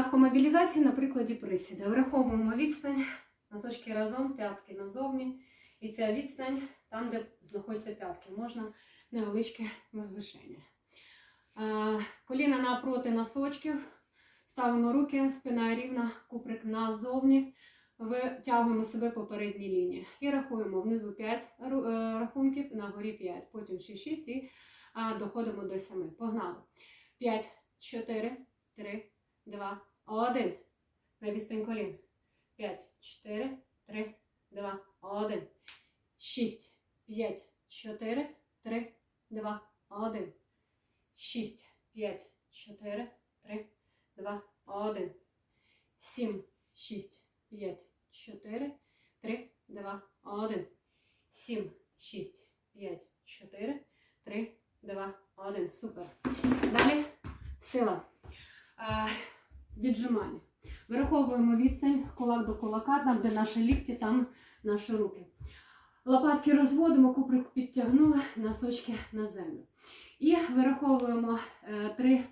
Адхомобілізація на прикладі присіда. Враховуємо відстань, носочки разом, п'ятки назовні. І ця відстань там, де знаходяться п'ятки, можна невеличке возвишення. Е, Коліна напроти носочків. Ставимо руки, спина рівна, куприк назовні. Витягуємо себе по передній лінії. І рахуємо внизу 5 рахунків, на горі 5, потім ще 6 і доходимо до 7. Погнали. 5, 4, 3, 2, 1. На відстань колін. 5, 4, 3, 2, 1. 6, 5, 4, 3, 2, 1. 6, 5, 4, 3, 2, 1. 7, 6, 5, 4, 3, 2, 1. 7, 6, 5, 4, 3, 2, 1. Супер. Далі. Сила. Віджимання. Вираховуємо відстань кулак до кулака, там, де наші лікті, там наші руки. Лопатки розводимо, куприк підтягнули, носочки на землю. І вираховуємо е, три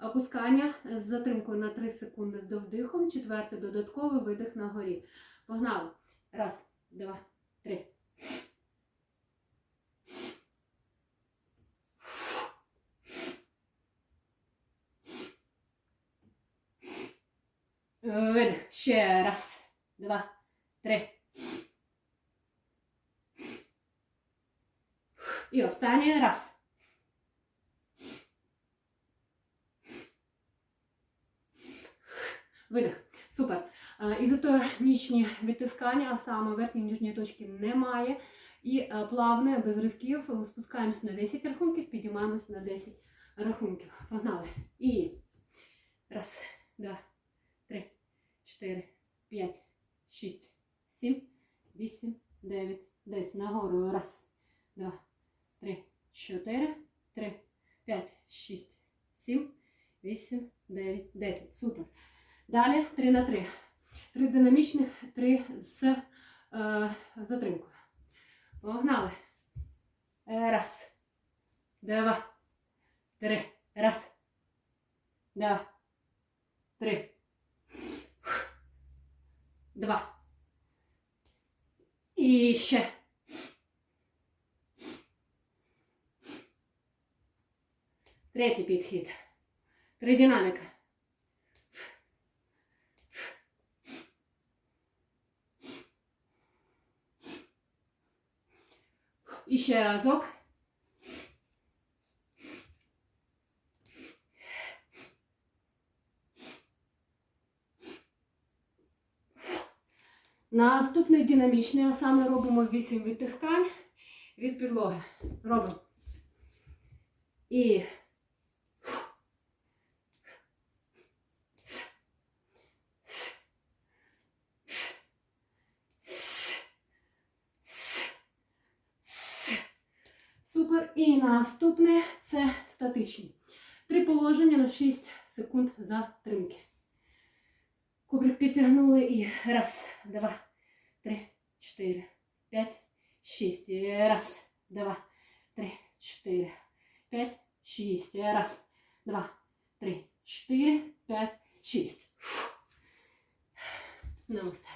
опускання з затримкою на 3 секунди з довдихом, четвертий додатковий видих на горі. Погнали. Раз, два, три. Видих. Ще раз, два, три. І останній раз. Видих. Супер. Е, Ізотонічні відтискання, а саме верхньої і нижньої точки немає. І е, плавне, без ривків, спускаємося на 10 рахунків, підіймаємося на 10 рахунків. Погнали. І раз, два, три, чотири, п'ять, шість, сім, вісім, дев'ять, десять. Нагору. Раз, два, три, чотири, три, п'ять, шість, сім, вісім, дев'ять, десять. Супер. Далі 3 на 3. Три динамічних, три з е, затримкою. Погнали. Е, Раз. Два. Три. Раз. Два. Три. Два. І ще. Третій підхід. Три динаміка. І ще разок. Наступний динамічний, а саме робимо 8 відтискань від підлоги. Робимо. І Супер. І наступне це статичні. Три положення на 6 секунд затримки. Кубрик підтягнули і раз, два, три, чотири, п'ять, шість. Раз, два, три, чотири, п'ять, шість. Раз, два, три, чотири, п'ять, шість. Намасте.